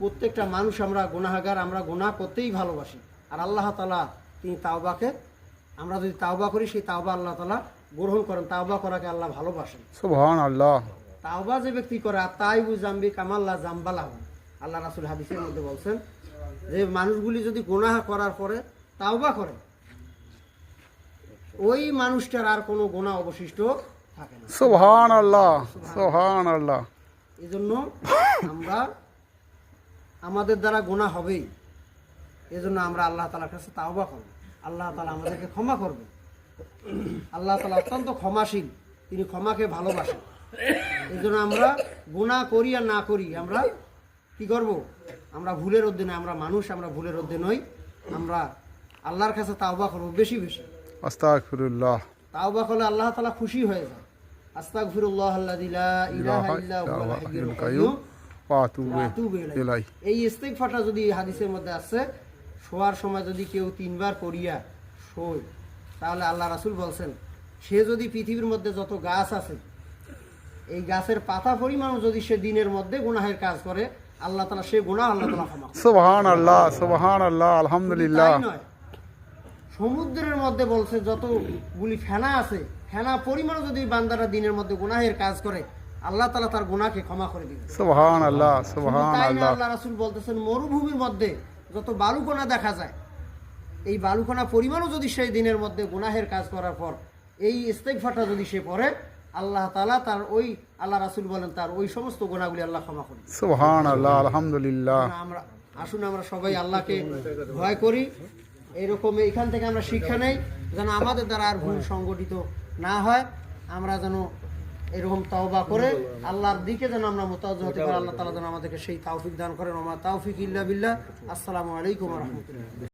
প্রত্যেকটা মানুষ আমরা গুনাহাগার আমরা গুনাহ করতেই ভালোবাসি। আর আল্লাহ তালা তিনি তাওবাকে আমরা যদি তাওবা করি সেই তাওবা আল্লাহ তালা গ্রহণ করেন। তাওবা করাকে আল্লাহ ভালোবাসেন। আল্লাহ তাওবা যে ব্যক্তি করে আর তাইবু জাম্বি কামাল্লা জাম্বালাহ। আল্লাহ রাসুল হাদিসের মধ্যে বলছেন যে মানুষগুলি যদি গুনাহ করার পরে তাওবা করে ওই মানুষটার আর কোনো গোনা অবশিষ্ট থাকে না। সুবহান আল্লাহ সুবহান আল্লাহ এই জন্য আমরা আমাদের দ্বারা গোনা হবেই। এজন্য আমরা আল্লাহ তালার কাছে তাওবা করব। আল্লাহ তালা আমাদেরকে ক্ষমা করবে। আল্লাহ তালা অত্যন্ত ক্ষমাশীল। তিনি ক্ষমাকে ভালোবাসেন। এই জন্য আমরা গুণা করি আর না করি আমরা কি করব? আমরা ভুলের অধ্যে আমরা মানুষ আমরা ভুলের অধ্যে নই। আমরা আল্লাহর কাছে তাওবা করব বেশি বেশি। আস্তাগফিরুল্লাহ। তাওবা করলে আল্লাহ তালা খুশি হয়ে যায়। আস্তাগফিরুল্লাহ আল্লাযী লা ইলাহা ইল্লা হুয়াল হাইয়ুল কাইয়্যুম। এই যদি হাদিসের মধ্যে আছে শোয়ার সময় যদি কেউ তিনবার করিয়া শোয় তাহলে আল্লাহ রাসূল বলছেন সে যদি পৃথিবীর মধ্যে যত গাছ আছে এই গাছের পাতা পরিমাণ যদি সে দিনের মধ্যে গুনাহের কাজ করে আল্লাহ তালা সে গুনাহ আল্লাহ তালা আল্লাহ সুবহান আল্লাহ আলহামদুলিল্লাহ। সমুদ্রের মধ্যে বলছে যতগুলি ফেনা আছে ফেনা পরিমাণও যদি বান্দারা দিনের মধ্যে গুনাহের কাজ করে আল্লাহ তালা তার গুনাহকে ক্ষমা করে দিবে সুবহান আল্লাহ শুধু সুবহান আল্লাহ আল্লাহ রাসূল বলতেছেন মরুভূমির মধ্যে যত বালুকণা দেখা যায় এই বালুকণা পরিমাণও যদি সেই দিনের মধ্যে গুনাহের কাজ করার পর এই ইস্তেগফারটা যদি সে পড়ে আল্লাহ তালা তার ওই আল্লাহ রাসুল বলেন তার ওই সমস্ত গুনাহগুলি আল্লাহ ক্ষমা করে দিবেন। সুবহান আল্লাহ আলহামদুলিল্লাহ আমরা আসুন আমরা সবাই আল্লাহকে ভয় করি। এরকম এখান থেকে আমরা শিক্ষা নেই যেন আমাদের দ্বারা আর ভুল সংগঠিত না হয়। আমরা যেন এরকম তাওবা করে আল্লাহর দিকে যেন আমরা মোতাজ হতে পারি। আল্লাহ তালা যেন আমাদেরকে সেই তাওফিক দান করেন। আমার তাওফিক ইল্লা বিল্লাহ। আসসালামু আলাইকুম রহমতুল্লাহ।